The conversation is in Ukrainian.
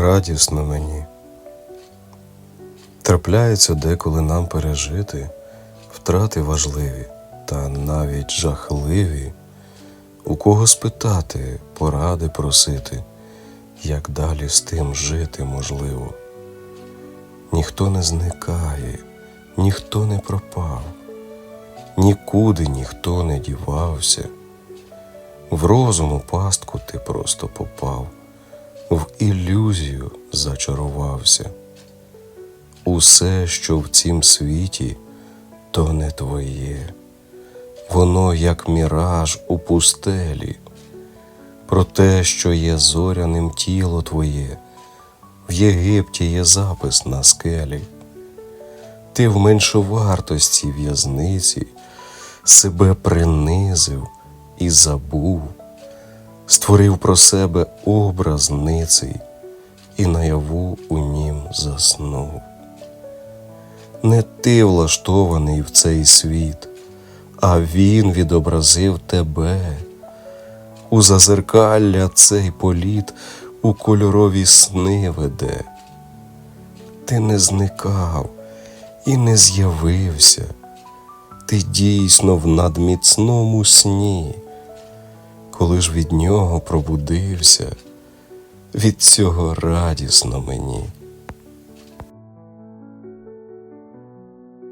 радісно мені. Трапляється деколи нам пережити втрати важливі та навіть жахливі, у кого спитати, поради просити, як далі з тим жити можливо. Ніхто не зникає, ніхто не пропав, нікуди ніхто не дівався. В розуму пастку ти просто попав, в ілюзію зачарувався. Усе, що в цім світі, то не твоє, воно як міраж у пустелі, про те, що є зоряним тіло твоє, в Єгипті є запис на скелі. Ти в меншовартості в'язниці себе принизив і забув, створив про себе образ ниций і наяву у нім заснув. Не ти влаштований в цей світ, а він відобразив тебе. У зазеркалля цей політ у кольорові сни веде. Ти не зникав і не з'явився, ти дійсно в надміцному сні, коли ж від нього пробудився, від цього радісно мені.